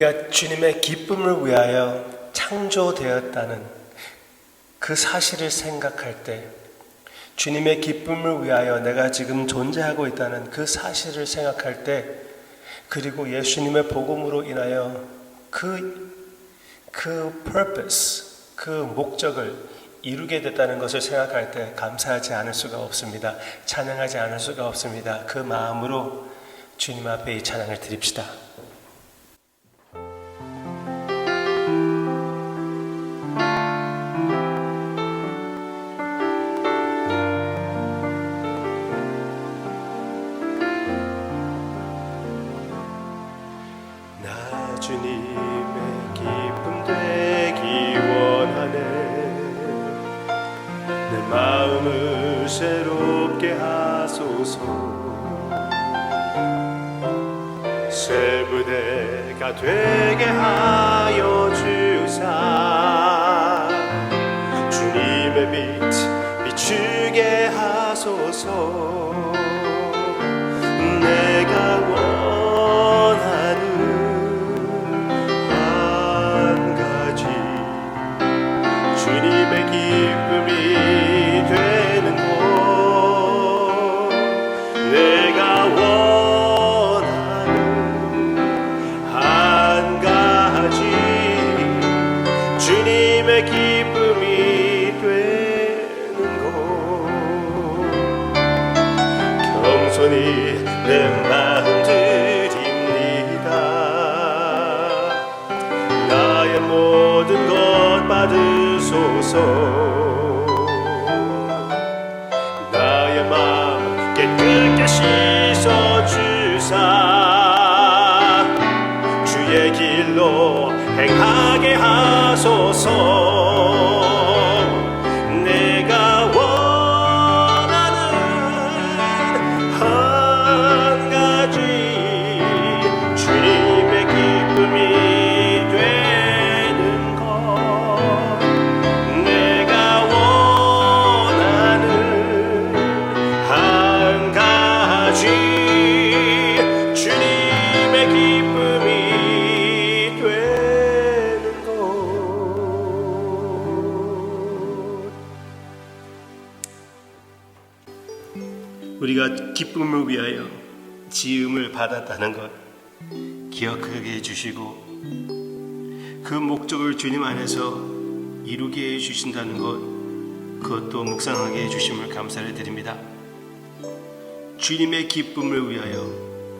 우리가 주님의 기쁨을 위하여 창조되었다는 그 사실을 생각할 때 주님의 기쁨을 위하여 내가 지금 존재하고 있다는 그 사실을 생각할 때 그리고 예수님의 복음으로 인하여 그, 그 purpose, 그 목적을 이루게 됐다는 것을 생각할 때 감사하지 않을 수가 없습니다. 찬양하지 않을 수가 없습니다. 그 마음으로 주님 앞에 이 찬양을 드립시다. 하소서 받 지음을 받았다는 것 기억하게 해주시고 그 목적을 주님 안에서 이루게 해주신다는 것 그것도 묵상하게 해주심을 감사를 드립니다. 주님의 기쁨을 위하여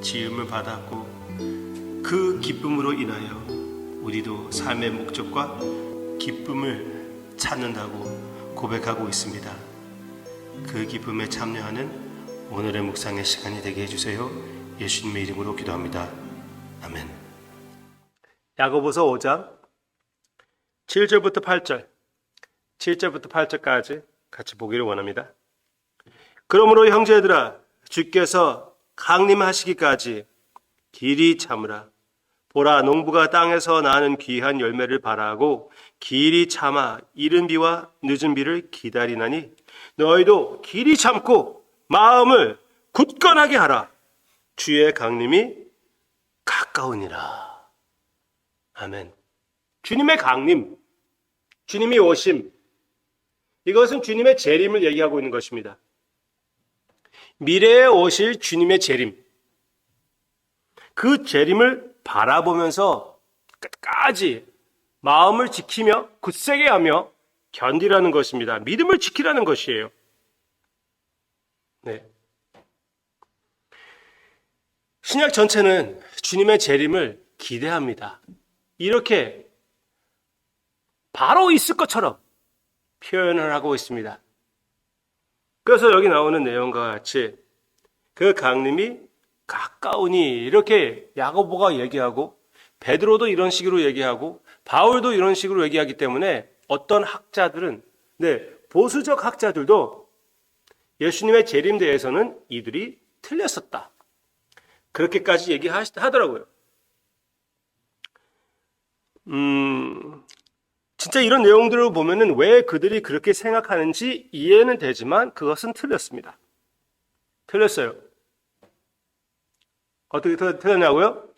지음을 받았고 그 기쁨으로 인하여 우리도 삶의 목적과 기쁨을 찾는다고 고백하고 있습니다. 그 기쁨에 참여하는 오늘의 묵상의 시간이 되게 해주세요. 예수님의 이름으로 기도합니다. 아멘. 야고보서 5장 7절부터 8절, 7절부터 8절까지 같이 보기를 원합니다. 그러므로 형제들아, 주께서 강림하시기까지 길이 참으라. 보라, 농부가 땅에서 나는 귀한 열매를 바라고 길이 참아 이른 비와 늦은 비를 기다리나니 너희도 길이 참고 마음을 굳건하게 하라. 주의 강림이 가까우니라. 아멘. 주님의 강림, 주님이 오심, 이것은 주님의 재림을 얘기하고 있는 것입니다. 미래에 오실 주님의 재림, 그 재림을 바라보면서 끝까지 마음을 지키며 굳세게 하며 견디라는 것입니다. 믿음을 지키라는 것이에요. 네. 신약 전체는 주님의 재림을 기대합니다. 이렇게 바로 있을 것처럼 표현을 하고 있습니다. 그래서 여기 나오는 내용과 같이 그 강림이 가까우니 이렇게 야고보가 얘기하고 베드로도 이런 식으로 얘기하고 바울도 이런 식으로 얘기하기 때문에 어떤 학자들은 네, 보수적 학자들도 예수님의 재림대에서는 이들이 틀렸었다. 그렇게까지 얘기하더라고요. 음, 진짜 이런 내용들을 보면은 왜 그들이 그렇게 생각하는지 이해는 되지만 그것은 틀렸습니다. 틀렸어요. 어떻게 틀- 틀렸냐고요?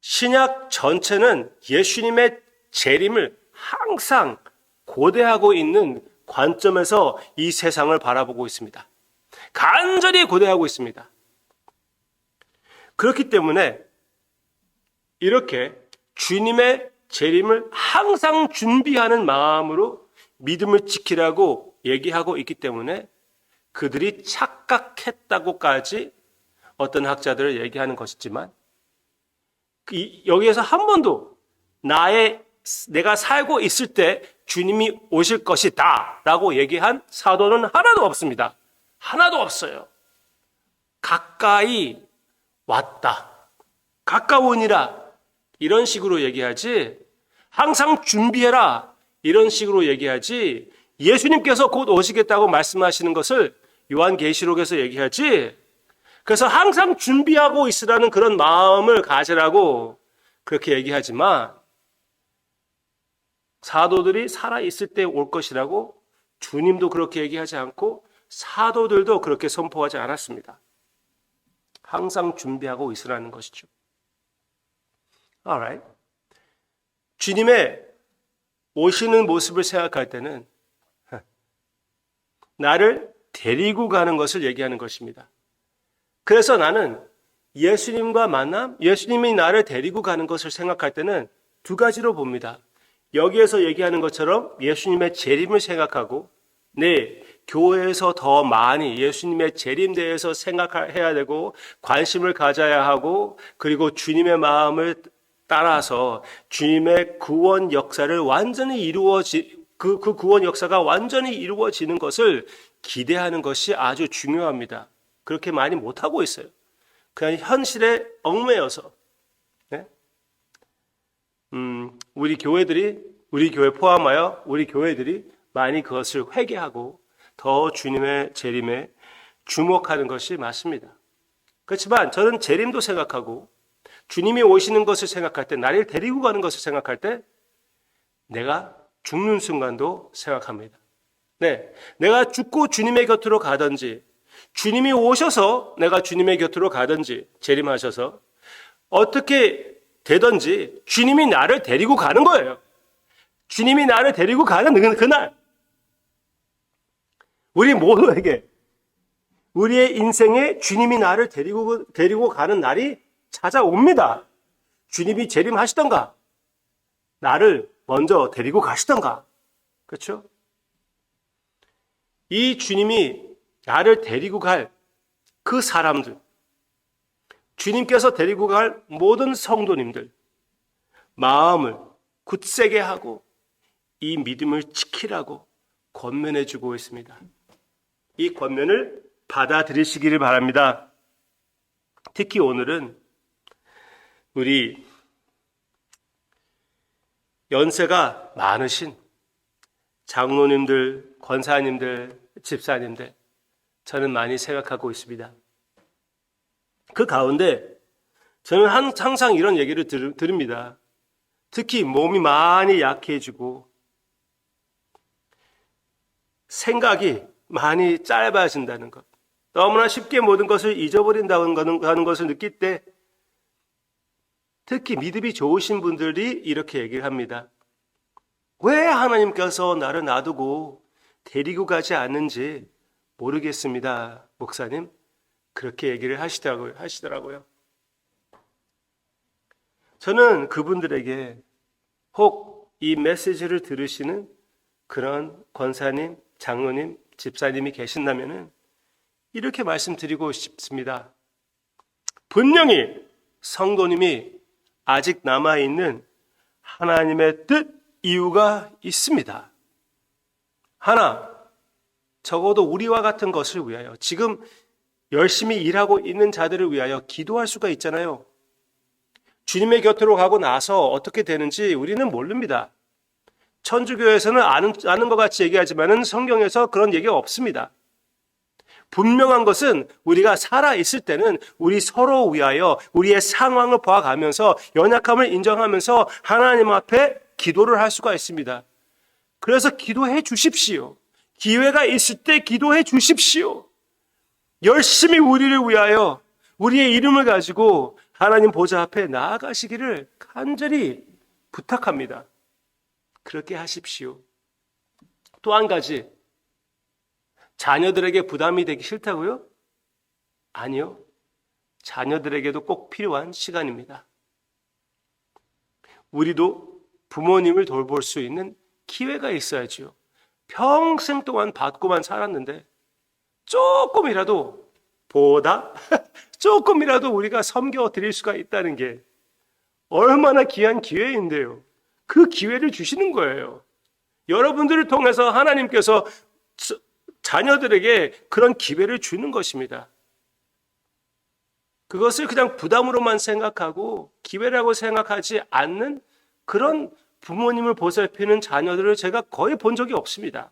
신약 전체는 예수님의 재림을 항상 고대하고 있는 관점에서 이 세상을 바라보고 있습니다. 간절히 고대하고 있습니다. 그렇기 때문에 이렇게 주님의 재림을 항상 준비하는 마음으로 믿음을 지키라고 얘기하고 있기 때문에 그들이 착각했다고까지 어떤 학자들을 얘기하는 것이지만 이- 여기에서 한 번도 나의 내가 살고 있을 때 주님이 오실 것이다 라고 얘기한 사도는 하나도 없습니다. 하나도 없어요. 가까이 왔다. 가까우니라. 이런 식으로 얘기하지. 항상 준비해라. 이런 식으로 얘기하지. 예수님께서 곧 오시겠다고 말씀하시는 것을 요한계시록에서 얘기하지. 그래서 항상 준비하고 있으라는 그런 마음을 가지라고 그렇게 얘기하지만 사도들이 살아 있을 때 올 것이라고 주님도 그렇게 얘기하지 않고 사도들도 그렇게 선포하지 않았습니다. 항상 준비하고 있으라는 것이죠. Alright. 주님의 오시는 모습을 생각할 때는 나를 데리고 가는 것을 얘기하는 것입니다. 그래서 나는 예수님과 만남, 예수님이 나를 데리고 가는 것을 생각할 때는 두 가지로 봅니다. 여기에서 얘기하는 것처럼 예수님의 재림을 생각하고, 네, 교회에서 더 많이 예수님의 재림 대해서 생각해야 되고, 관심을 가져야 하고, 그리고 주님의 마음을 따라서 주님의 구원 역사를 완전히 이루어지, 그, 그 구원 역사가 완전히 이루어지는 것을 기대하는 것이 아주 중요합니다. 그렇게 많이 못하고 있어요. 그냥 현실에 얽매여서. 네? 음, 우리 교회들이, 우리 교회 포함하여 우리 교회들이 많이 그것을 회개하고 더 주님의 재림에 주목하는 것이 맞습니다. 그렇지만 저는 재림도 생각하고 주님이 오시는 것을 생각할 때, 나를 데리고 가는 것을 생각할 때, 내가 죽는 순간도 생각합니다. 네. 내가 죽고 주님의 곁으로 가든지, 주님이 오셔서 내가 주님의 곁으로 가든지, 재림하셔서, 어떻게 되든지, 주님이 나를 데리고 가는 거예요. 주님이 나를 데리고 가는 그- 그날. 우리 모두에게, 우리의 인생에 주님이 나를 데리고, 데리고 가는 날이 찾아옵니다. 주님이 재림하시던가, 나를 먼저 데리고 가시던가. 그렇죠? 이 주님이 나를 데리고 갈 그 사람들, 주님께서 데리고 갈 모든 성도님들, 마음을 굳세게 하고 이 믿음을 지키라고 권면해 주고 있습니다. 이 권면을 받아들이시기를 바랍니다. 특히 오늘은 우리 연세가 많으신 장로님들, 권사님들, 집사님들, 저는 많이 생각하고 있습니다. 그 가운데 저는 한- 항상 이런 얘기를 들, 들읍니다. 특히 몸이 많이 약해지고 생각이 많이 짧아진다는 것. 너무나 쉽게 모든 것을 잊어버린다는 것을 느낄 때 특히 믿음이 좋으신 분들이 이렇게 얘기를 합니다. 왜 하나님께서 나를 놔두고 데리고 가지 않는지 모르겠습니다. 목사님. 그렇게 얘기를 하시더라고요. 하시더라고요. 저는 그분들에게 혹 이 메시지를 들으시는 그런 권사님, 장로님, 집사님이 계신다면은 이렇게 말씀드리고 싶습니다. 분명히 성도님이 아직 남아있는 하나님의 뜻, 이유가 있습니다. 하나, 적어도 우리와 같은 것을 위하여, 지금 열심히 일하고 있는 자들을 위하여 기도할 수가 있잖아요. 주님의 곁으로 가고 나서 어떻게 되는지 우리는 모릅니다. 천주교에서는 아는, 아는 것 같이 얘기하지만은 성경에서 그런 얘기가 없습니다. 분명한 것은 우리가 살아있을 때는 우리 서로 위하여 우리의 상황을 봐가면서 연약함을 인정하면서 하나님 앞에 기도를 할 수가 있습니다. 그래서 기도해 주십시오. 기회가 있을 때 기도해 주십시오. 열심히 우리를 위하여 우리의 이름을 가지고 하나님 보좌 앞에 나아가시기를 간절히 부탁합니다. 그렇게 하십시오. 또 한 가지, 자녀들에게 부담이 되기 싫다고요? 아니요. 자녀들에게도 꼭 필요한 시간입니다. 우리도 부모님을 돌볼 수 있는 기회가 있어야지요. 평생 동안 받고만 살았는데 조금이라도 보다 조금이라도 우리가 섬겨 드릴 수가 있다는 게 얼마나 귀한 기회인데요. 그 기회를 주시는 거예요. 여러분들을 통해서 하나님께서 자녀들에게 그런 기회를 주는 것입니다. 그것을 그냥 부담으로만 생각하고 기회라고 생각하지 않는 그런 부모님을 보살피는 자녀들을 제가 거의 본 적이 없습니다.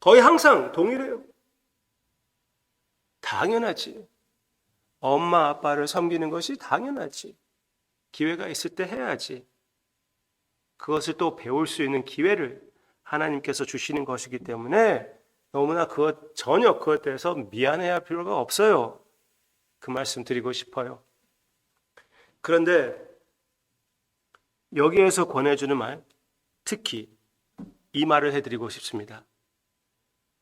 거의 항상 동일해요. 당연하지. 엄마, 아빠를 섬기는 것이 당연하지. 기회가 있을 때 해야지. 그것을 또 배울 수 있는 기회를 하나님께서 주시는 것이기 때문에 너무나 그것 전혀 그것에 대해서 미안해야 할 필요가 없어요. 그 말씀 드리고 싶어요. 그런데 여기에서 권해주는 말, 특히 이 말을 해드리고 싶습니다.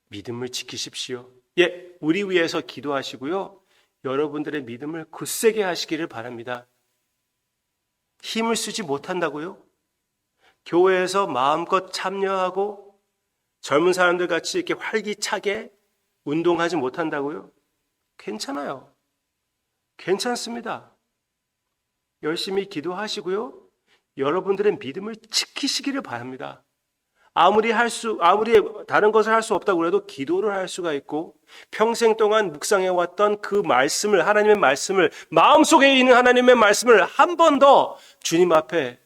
믿음을 지키십시오. 예, 우리 위해서 기도하시고요. 여러분들의 믿음을 굳세게 하시기를 바랍니다. 힘을 쓰지 못한다고요? 교회에서 마음껏 참여하고 젊은 사람들 같이 이렇게 활기차게 운동하지 못한다고요? 괜찮아요. 괜찮습니다. 열심히 기도하시고요. 여러분들의 믿음을 지키시기를 바랍니다. 아무리 할 수, 아무리 다른 것을 할 수 없다고 해도 기도를 할 수가 있고, 평생 동안 묵상해 왔던 그 말씀을, 하나님의 말씀을, 마음속에 있는 하나님의 말씀을 한 번 더 주님 앞에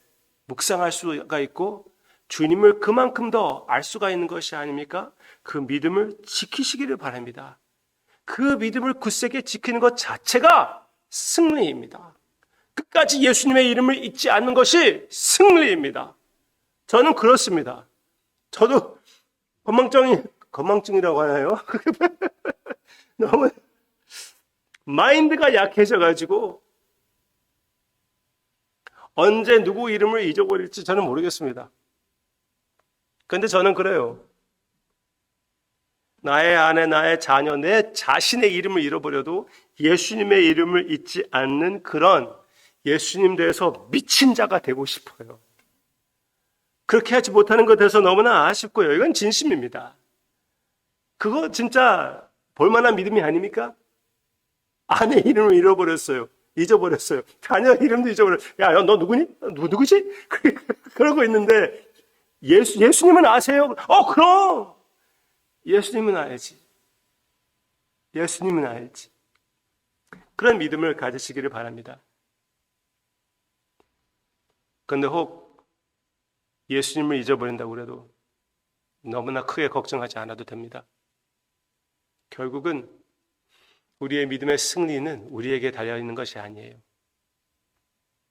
묵상할 수가 있고, 주님을 그만큼 더 알 수가 있는 것이 아닙니까? 그 믿음을 지키시기를 바랍니다. 그 믿음을 굳세게 지키는 것 자체가 승리입니다. 끝까지 예수님의 이름을 잊지 않는 것이 승리입니다. 저는 그렇습니다. 저도 건망증이 건망증이라고 하나요? 너무 마인드가 약해져가지고 언제 누구 이름을 잊어버릴지 저는 모르겠습니다. 근데 저는 그래요. 나의 아내, 나의 자녀, 내 자신의 이름을 잃어버려도 예수님의 이름을 잊지 않는 그런 예수님 대해서 미친 자가 되고 싶어요. 그렇게 하지 못하는 것 대해서 너무나 아쉽고요. 이건 진심입니다. 그거 진짜 볼만한 믿음이 아닙니까? 아내 이름을 잃어버렸어요. 잊어버렸어요. 자녀 이름도 잊어버렸어요. 야, 너 누구니? 누구, 누구지? 그러고 있는데, 예수, 예수님은 아세요? 어, 그럼! 예수님은 알지. 예수님은 알지. 그런 믿음을 가지시기를 바랍니다. 그런데 혹 예수님을 잊어버린다고 그래도 너무나 크게 걱정하지 않아도 됩니다. 결국은 우리의 믿음의 승리는 우리에게 달려있는 것이 아니에요.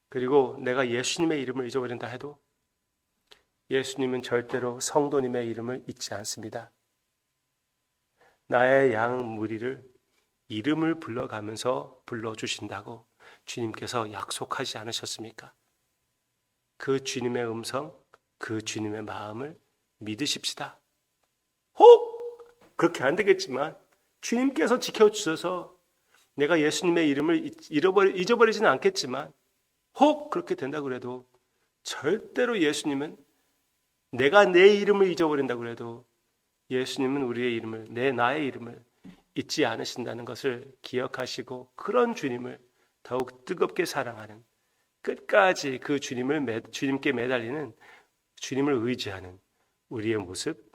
그리고 내가 예수님의 이름을 잊어버린다 해도 예수님은 절대로 성도님의 이름을 잊지 않습니다. 나의 양 무리를 이름을 불러가면서 불러주신다고 주님께서 약속하지 않으셨습니까? 그 주님의 음성, 그 주님의 마음을 믿으십시다. 혹 그렇게 안 되겠지만 주님께서 지켜주셔서 내가 예수님의 이름을 잃어버리, 잊어버리지는 않겠지만 혹 그렇게 된다 그래도 절대로 예수님은 내가 내 이름을 잊어버린다 그래도 예수님은 우리의 이름을 내 나의 이름을 잊지 않으신다는 것을 기억하시고 그런 주님을 더욱 뜨겁게 사랑하는 끝까지 그 주님을 매, 주님께 매달리는 주님을 의지하는 우리의 모습,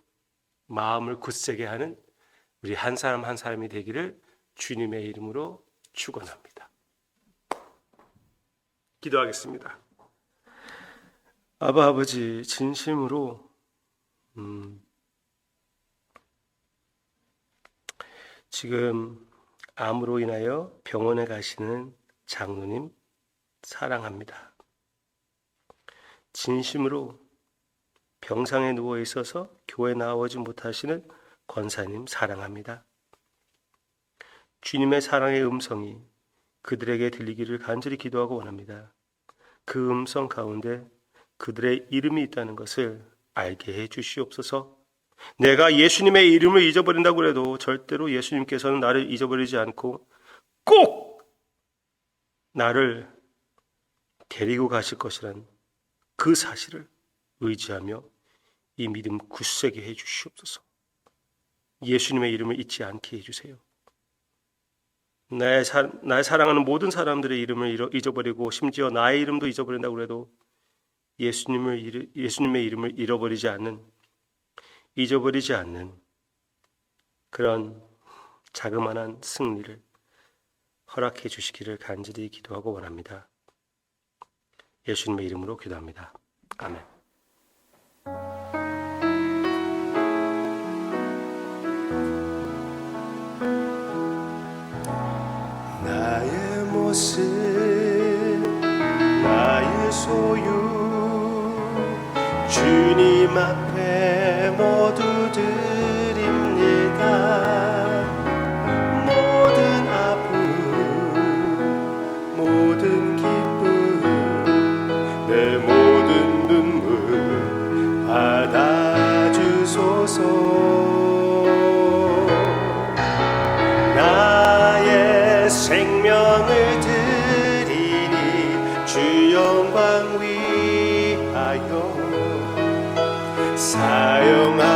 마음을 굳세게 하는 우리 한 사람 한 사람이 되기를 주님의 이름으로 축원합니다. 기도하겠습니다. 아바 아버지 진심으로 음, 지금 암으로 인하여 병원에 가시는 장로님 사랑합니다. 진심으로 병상에 누워 있어서 교회 나오지 못하시는 권사님 사랑합니다. 주님의 사랑의 음성이 그들에게 들리기를 간절히 기도하고 원합니다. 그 음성 가운데 그들의 이름이 있다는 것을 알게 해 주시옵소서. 내가 예수님의 이름을 잊어버린다고 해도 절대로 예수님께서는 나를 잊어버리지 않고 꼭 나를 데리고 가실 것이란 그 사실을 의지하며 이 믿음 굳세게 해 주시옵소서. 예수님의 이름을 잊지 않게 해 주세요. 나의, 사, 나의 사랑하는 모든 사람들의 이름을 잊어버리고 심지어 나의 이름도 잊어버린다고 해도 예수님을 잃- 예수님의 이름을 잃어버리지 않는 잊어버리지 않는 그런 자그마한 승리를 허락해 주시기를 간절히 기도하고 원합니다. 예수님의 이름으로 기도합니다. 아멘. 모습, 나의 소유, 주님 앞에 모두 사